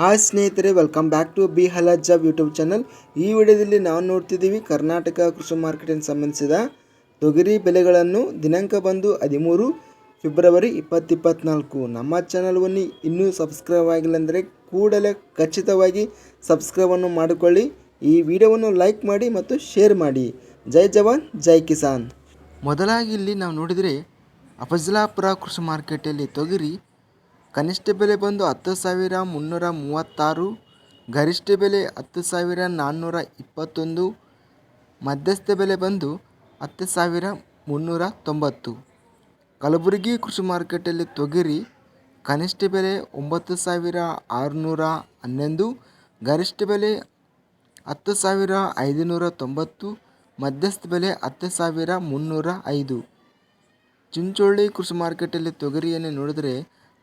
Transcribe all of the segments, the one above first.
Hi ಸ್ನೇಹಿತರೆ welcome back to B ಹಲಜ್ job YouTube channel ಈ ವಿಡಿಯೋದಲ್ಲಿ ನಾವು ನೋಡ್ತಿದ್ದೀವಿ ಕರ್ನಾಟಕ ಕೃಷಿ ಮಾರ್ಕೆಟಿಗೆ ಸಂಬಂಧಿಸಿದ ತೊಗರಿ ಬೆಲೆಗಳನ್ನು ದಿನಾಂಕ ಬಂದು ಹದಿಮೂರು ಫೆಬ್ರವರಿ ಇಪ್ಪತ್ತಿಪ್ಪತ್ನಾಲ್ಕು. ನಮ್ಮ ಚಾನಲ್ವನ್ನು ಇನ್ನೂ ಸಬ್ಸ್ಕ್ರೈಬ್ ಆಗಿಲ್ಲ ಅಂದರೆ ಕೂಡಲೇ ಖಚಿತವಾಗಿ ಸಬ್ಸ್ಕ್ರೈಬನ್ನು ಮಾಡಿಕೊಳ್ಳಿ. ಈ ವಿಡಿಯೋವನ್ನು ಲೈಕ್ ಮಾಡಿ ಮತ್ತು ಶೇರ್ ಮಾಡಿ. ಜೈ ಜವಾನ್, ಜೈ ಕಿಸಾನ್. ಮೊದಲಾಗಿ ಇಲ್ಲಿ ನಾವು ನೋಡಿದರೆ, ಅಫಜಲಾಪುರ ಕೃಷಿ ಮಾರ್ಕೆಟಲ್ಲಿ ತೊಗರಿ ಕನಿಷ್ಠ ಬೆಲೆ ಬಂದು ಹತ್ತು ಸಾವಿರ ಮುನ್ನೂರ ಮೂವತ್ತಾರು, ಗರಿಷ್ಠ ಬೆಲೆ ಹತ್ತು ಸಾವಿರ ನಾನ್ನೂರ ಇಪ್ಪತ್ತೊಂದು, ಮಧ್ಯಸ್ಥ ಬೆಲೆ ಬಂದು ಹತ್ತು ಸಾವಿರ ಮುನ್ನೂರ ತೊಂಬತ್ತು. ಕಲಬುರಗಿ ಕೃಷಿ ಮಾರುಕಟ್ಟೆಯಲ್ಲಿ ತೊಗರಿ, ಕನಿಷ್ಠ ಬೆಲೆ ಒಂಬತ್ತು ಸಾವಿರ ಆರುನೂರ ಹನ್ನೊಂದು, ಗರಿಷ್ಠ ಬೆಲೆ ಹತ್ತು ಸಾವಿರ ಐದುನೂರ ತೊಂಬತ್ತು, ಮಧ್ಯಸ್ಥ ಬೆಲೆ ಹತ್ತು ಸಾವಿರ ಮುನ್ನೂರ ಐದು. ಚಿಂಚೋಳಿ ಕೃಷಿ ಮಾರ್ಕೆಟಲ್ಲಿ ತೊಗರಿಯನ್ನು ನೋಡಿದರೆ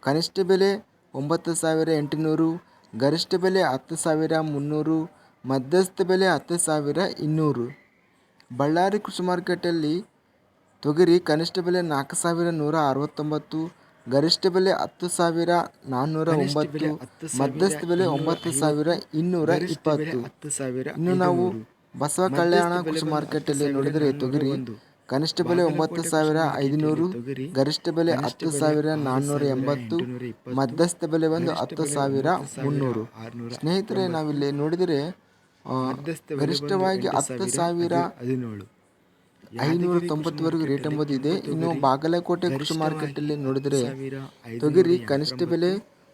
ಕನಿಷ್ಠ ಬೆಲೆ ಒಂಬತ್ತು ಸಾವಿರ ಎಂಟುನೂರು ಗರಿಷ್ಠ ಬೆಲೆ ಹತ್ತು ಸಾವಿರ ಮುನ್ನೂರು ಮಧ್ಯಸ್ಥ ಬೆಲೆ ಹತ್ತು ಸಾವಿರ ಇನ್ನೂರು. ಬಳ್ಳಾರಿ ಕೃಷಿ ಮಾರ್ಕೆಟಲ್ಲಿ ತೊಗರಿ ಕನಿಷ್ಠ ಬೆಲೆ ನಾಲ್ಕು ಸಾವಿರ ನೂರ ಅರವತ್ತೊಂಬತ್ತು ಗರಿಷ್ಠ ಬೆಲೆ ಹತ್ತು ಸಾವಿರ ನಾನ್ನೂರ ಒಂಬತ್ತು ಮಧ್ಯಸ್ಥ ಬೆಲೆ ಒಂಬತ್ತು ಸಾವಿರ ಇನ್ನೂರ ಇಪ್ಪತ್ತು. ಇನ್ನು ನಾವು ಬಸವ ಕಲ್ಯಾಣ ಕೃಷಿ ಮಾರ್ಕೆಟಲ್ಲಿ ನೋಡಿದರೆ ತೊಗರಿ ಕನಿಷ್ಠ ಬೆಲೆ ಒಂಬತ್ತು ಸಾವಿರ ಐದುನೂರು ಗರಿಷ್ಠ ಬೆಲೆ ಹತ್ತು ಸಾವಿರ ನಾನ್ನೂರ ಎಂಬತ್ತು ಮಧ್ಯಸ್ಥ ಬೆಲೆ ಬಂದು ಹತ್ತು ಸಾವಿರ ಮುನ್ನೂರು. ಸ್ನೇಹಿತರೆ ನಾವಿಲ್ಲಿ ನೋಡಿದರೆ ಗರಿಷ್ಠವಾಗಿ ಹತ್ತು ಸಾವಿರ ಐನೂರ ತೊಂಬತ್ತುವರೆಗೂ ರೇಟ್ ಎಂಬುದು ಇದೆ ಇನ್ನು ಬಾಗಲಕೋಟೆ ಕೃಷಿ ಮಾರ್ಕೆಟಲ್ಲಿ ನೋಡಿದರೆ ತೊಗರಿ ಕನಿಷ್ಠ ಬೆಲೆ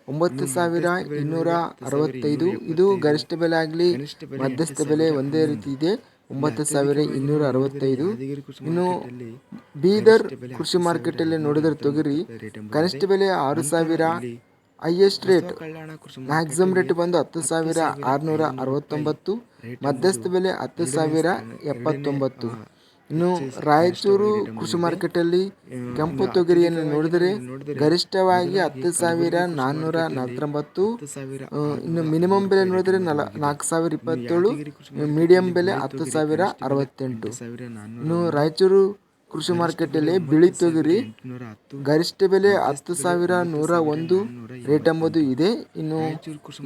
ಒಂಬತ್ತು ಸಾವಿರ ಇನ್ನೂರ ಅರವತ್ತೈದು. ಇದು ಗರಿಷ್ಠ ಬೆಲೆ ಆಗಲಿ ಮಧ್ಯಸ್ಥ ಬೆಲೆ ಒಂದೇ ರೀತಿ ಇದೆ. ಒಂಬತ್ತು ಸಾವಿರ ಇನ್ನೂರ ಅರವತ್ತೈದು ಇನ್ನು ಬೀದರ್ ಕೃಷಿ ಮಾರ್ಕೆಟಲ್ಲಿ ನೋಡಿದರೆ ತೊಗರಿ ಕನಿಷ್ಠ ಬೆಲೆ ಆರು ಸಾವಿರ ಹೈಯೆಸ್ಟ್ ರೇಟ್ ಮ್ಯಾಕ್ಸಿಮಮ್ ರೇಟ್ ಬಂದು ಹತ್ತು ಸಾವಿರ ಆರುನೂರ ಅರವತ್ತೊಂಬತ್ತು ಮಧ್ಯಸ್ಥ ಬೆಲೆ ಹತ್ತು ಸಾವಿರ ಎಪ್ಪತ್ತೊಂಬತ್ತು. ಇನ್ನು ರಾಯಚೂರು ಕೃಷಿ ಮಾರ್ಕೆಟಲ್ಲಿ ಕೆಂಪು ತೊಗರಿಯನ್ನು ನೋಡಿದರೆ ಗರಿಷ್ಠವಾಗಿ ಹತ್ತು ಸಾವಿರ ನಾನ್ನೂರ ನಲವತ್ತೊಂಬತ್ತು ಇನ್ನು ಮಿನಿಮಮ್ ಬೆಲೆ ನೋಡಿದರೆ ನಲ ನಾಲ್ಕು ಸಾವಿರ ಇಪ್ಪತ್ತೇಳು ಮೀಡಿಯಂ ಬೆಲೆ ಹತ್ತು ಸಾವಿರ ಅರವತ್ತೆಂಟು. ಇನ್ನು ರಾಯಚೂರು ಕೃಷಿ ಮಾರ್ಕೆಟಲ್ಲಿ ಬಿಳಿ ತೊಗರಿ, ಗರಿಷ್ಠ ಬೆಲೆ ಹತ್ತು ಸಾವಿರ ನೂರ ಒಂದು ರೇಟ್ ಎಂಬುದು ಇದೆ. ಇನ್ನು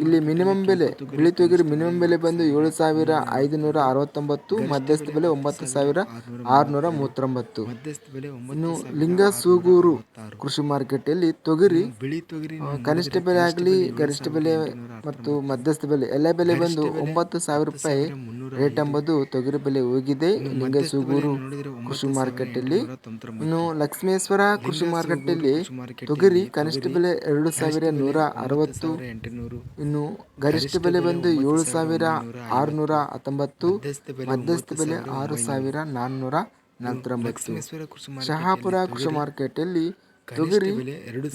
ಇಲ್ಲಿ ಮಿನಿಮಮ್ ಬೆಲೆ, ಬಿಳಿ ತೊಗರಿ ಮಿನಿಮಮ್ ಬೆಲೆ ಬಂದು ಏಳು ಸಾವಿರ ಐದುನೂರ ಅರವತ್ತೊಂಬತ್ತು, ಮಧ್ಯಸ್ಥ ಬೆಲೆ ಒಂಬತ್ತು ಸಾವಿರ ಆರುನೂರ ಮೂವತ್ತೊಂಬತ್ತು. ಇನ್ನು ಲಿಂಗಸೂಗೂರು ಕೃಷಿ ಮಾರ್ಕೆಟಲ್ಲಿ ತೊಗರಿ ಬಿಳಿ ತೊಗರಿ ಕನಿಷ್ಠ ಬೆಲೆ ಆಗಲಿ ಗರಿಷ್ಠ ಬೆಲೆ ಮತ್ತು ಮಧ್ಯಸ್ಥ ಬೆಲೆ. ಎಲ್ಲ ಬೆಲೆ ಬಂದು ಒಂಬತ್ತು ಸಾವಿರ ರೂಪಾಯಿ. ರೇಟ್ ಎಂಬುದು ತೊಗರಿ ಬೆಲೆ ಹೋಗಿದೆ. ಲಿಂಗಸೂಗೂರು ಕೃಷಿ ಮಾರ್ಕೆಟಲ್ಲಿ. ಇನ್ನು ಲಕ್ಷ್ಮೇಶ್ವರ ಕೃಷಿ ಮಾರ್ಕೆಟಲ್ಲಿ ತೊಗರಿ ಕನಿಷ್ಠ ಬೆಲೆ ಎರಡು ಸಾವಿರ ನೂರ ಅರವತ್ತು. ಇನ್ನು ಗರಿಷ್ಠ ಬೆಲೆ ಬಂದು ಏಳು ಸಾವಿರ ಆರುನೂರ ಹತ್ತೊಂಬತ್ತು. ಮಧ್ಯಸ್ಥ ಬೆಲೆ ಆರು ಸಾವಿರ ನಾನ್ನೂರ ನಂತರ ಶಹಾಪುರ ಕೃಷಿ ಮಾರ್ಕೆಟಲ್ಲಿ ತೊಗರಿ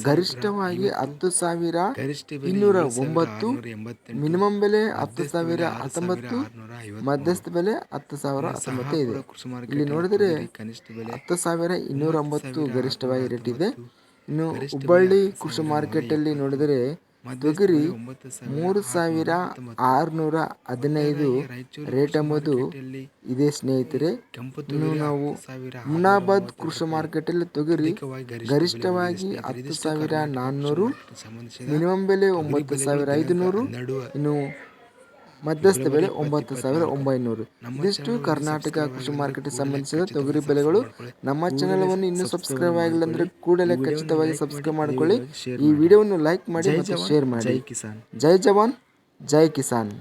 ಗರಿಷ್ಠವಾಗಿ ಹತ್ತು ಸಾವಿರ ಇನ್ನೂರ ಒಂಬತ್ತು ಮಿನಿಮಮ್ ಬೆಲೆ ಹತ್ತು ಸಾವಿರ ಹತ್ತೊಂಬತ್ತು ಮಧ್ಯಸ್ಥ ಬೆಲೆ ಹತ್ತು ಸಾವಿರ ಹತ್ತೊಂಬತ್ತು ಇದೆ. ಇಲ್ಲಿ ನೋಡಿದರೆ ಕನಿಷ್ಠ ಬೆಲೆ ಹತ್ತು ಸಾವಿರ ಇನ್ನೂರ ಒಂಬತ್ತು ಗರಿಷ್ಠವಾಗಿ ರೇಟ್ ಇದೆ ಇನ್ನು ಹುಬ್ಬಳ್ಳಿ ಕೃಷಿ ಮಾರ್ಕೆಟಲ್ಲಿ ನೋಡಿದರೆ ತೊಗರಿ ಮೂರು ಸಾವಿರ ಆರುನೂರ ಹದಿನೈದು ರೇಟ್ ಎಂಬುದು ಇದೆ ಸ್ನೇಹಿತರೆ. ಇನ್ನು ನಾವು ಮುನಾಬಾದ್ ಕೃಷಿ ಮಾರ್ಕೆಟಲ್ಲಿ ತೊಗರಿ ಗರಿಷ್ಠವಾಗಿ ಹತ್ತು ಸಾವಿರ ನಾನ್ನೂರು ಮಿನಿಮಮ್ ಬೆಲೆ ಒಂಬತ್ತು ಸಾವಿರ ಐದುನೂರು ಇನ್ನು ಮಧ್ಯಸ್ಥ ಬೆಲೆ ಒಂಬತ್ತು ಸಾವಿರ ಒಂಬೈನೂರು. ಇದಿಷ್ಟು ಕರ್ನಾಟಕ ಕೃಷಿ ಮಾರ್ಕೆಟ್ಗೆ ಸಂಬಂಧಿಸಿದ ತೊಗರಿ ಬೆಲೆಗಳು ನಮ್ಮ ಚಾನಲವನ್ನು ಇನ್ನೂ ಸಬ್ಸ್ಕ್ರೈಬ್ ಆಗಿಲ್ಲ ಅಂದರೆ ಕೂಡಲೇ ಖಚಿತವಾಗಿ ಸಬ್ಸ್ಕ್ರೈಬ್ ಮಾಡಿಕೊಳ್ಳಿ. ಈ ವಿಡಿಯೋವನ್ನು ಲೈಕ್ ಮಾಡಿ ಮತ್ತು ಶೇರ್ ಮಾಡಿ. ಕಿಸಾನ್. ಜೈ ಜವಾನ್ ಜೈ ಕಿಸಾನ್.